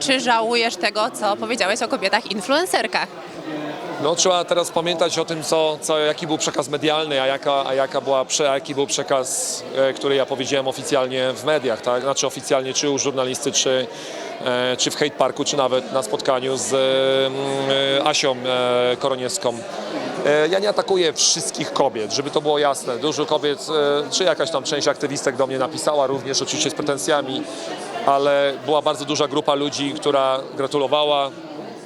Czy żałujesz tego, co powiedziałeś o kobietach influencerkach? No trzeba teraz pamiętać o tym, co, co, jaki był przekaz medialny, a, jaka, a, jaka była, jaki był przekaz, e, który ja powiedziałem oficjalnie w mediach, tak? Znaczy oficjalnie czy u żurnalisty, czy, e, czy w Hate Parku, czy nawet na spotkaniu z e, Asią Koroniewską. Ja nie atakuję wszystkich kobiet, żeby to było jasne. Dużo kobiet, czy jakaś tam część aktywistek do mnie napisała, również oczywiście z pretensjami, ale była bardzo duża grupa ludzi, która gratulowała.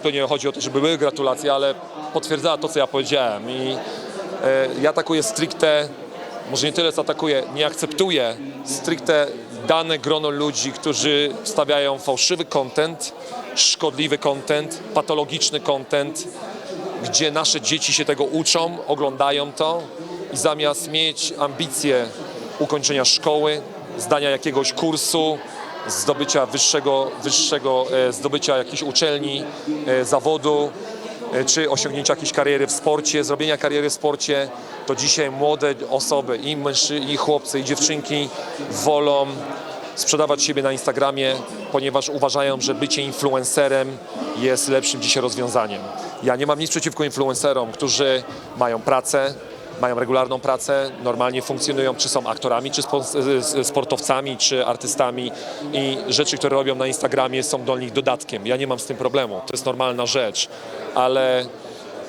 To nie chodzi o to, żeby były gratulacje, ale potwierdzała to, co ja powiedziałem. I e, ja atakuję stricte, może nie tyle co atakuję, nie akceptuję stricte dane grono ludzi, którzy wstawiają fałszywy content, szkodliwy content, patologiczny content, gdzie nasze dzieci się tego uczą, oglądają to i zamiast mieć ambicje ukończenia szkoły, zdania jakiegoś kursu, zdobycia wyższego, wyższego e, zdobycia jakiejś uczelni, e, zawodu, e, czy osiągnięcia jakiejś kariery w sporcie, zrobienia kariery w sporcie, to dzisiaj młode osoby, i mężczyźni, i chłopcy, i dziewczynki wolą sprzedawać siebie na Instagramie, ponieważ uważają, że bycie influencerem jest lepszym dzisiaj rozwiązaniem. Ja nie mam nic przeciwko influencerom, którzy mają pracę, mają regularną pracę, normalnie funkcjonują, czy są aktorami, czy sportowcami, czy artystami i rzeczy, które robią na Instagramie są do nich dodatkiem. Ja nie mam z tym problemu, to jest normalna rzecz, ale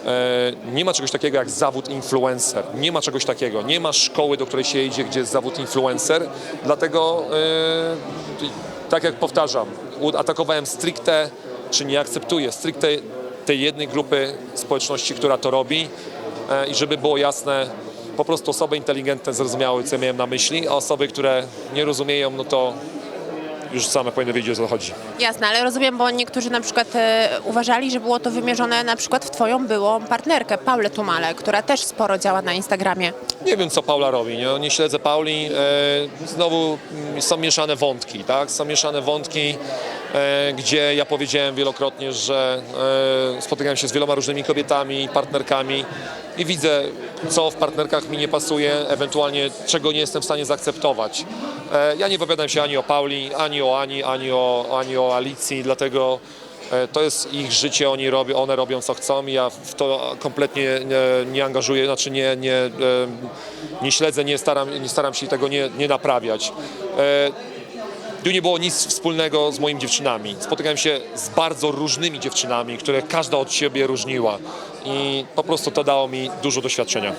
E, nie ma czegoś takiego jak zawód influencer. Nie ma czegoś takiego. Nie ma szkoły, do której się idzie, gdzie jest zawód influencer. Dlatego, e, tak jak powtarzam, atakowałem stricte, czy nie akceptuję stricte tej jednej grupy społeczności, która to robi. E, I żeby było jasne, po prostu osoby inteligentne zrozumiały, co miałem na myśli, a osoby, które nie rozumieją, no to już same powinny wiedzieć, o co chodzi. Jasne, ale rozumiem, bo niektórzy na przykład e, uważali, że było to wymierzone na przykład w twoją byłą partnerkę, Paulę Tumale, która też sporo działa na Instagramie. Nie wiem, co Paula robi. Nie, nie śledzę Pauli. E, znowu mm, są mieszane wątki, tak? Są mieszane wątki, gdzie ja powiedziałem wielokrotnie, że e, spotykałem się z wieloma różnymi kobietami, partnerkami i widzę, co w partnerkach mi nie pasuje, ewentualnie czego nie jestem w stanie zaakceptować. E, ja nie wypowiadam się ani o Pauli, ani o Ani, ani o, ani o Alicji, dlatego E, To jest ich życie, oni robią, one robią co chcą ja w to kompletnie nie, nie angażuję, znaczy nie, nie, e, nie śledzę, nie staram, nie staram się tego nie, nie naprawiać. Tu nie było nic wspólnego z moimi dziewczynami. Spotykałem się z bardzo różnymi dziewczynami, które każda od siebie różniła i po prostu to dało mi dużo doświadczenia.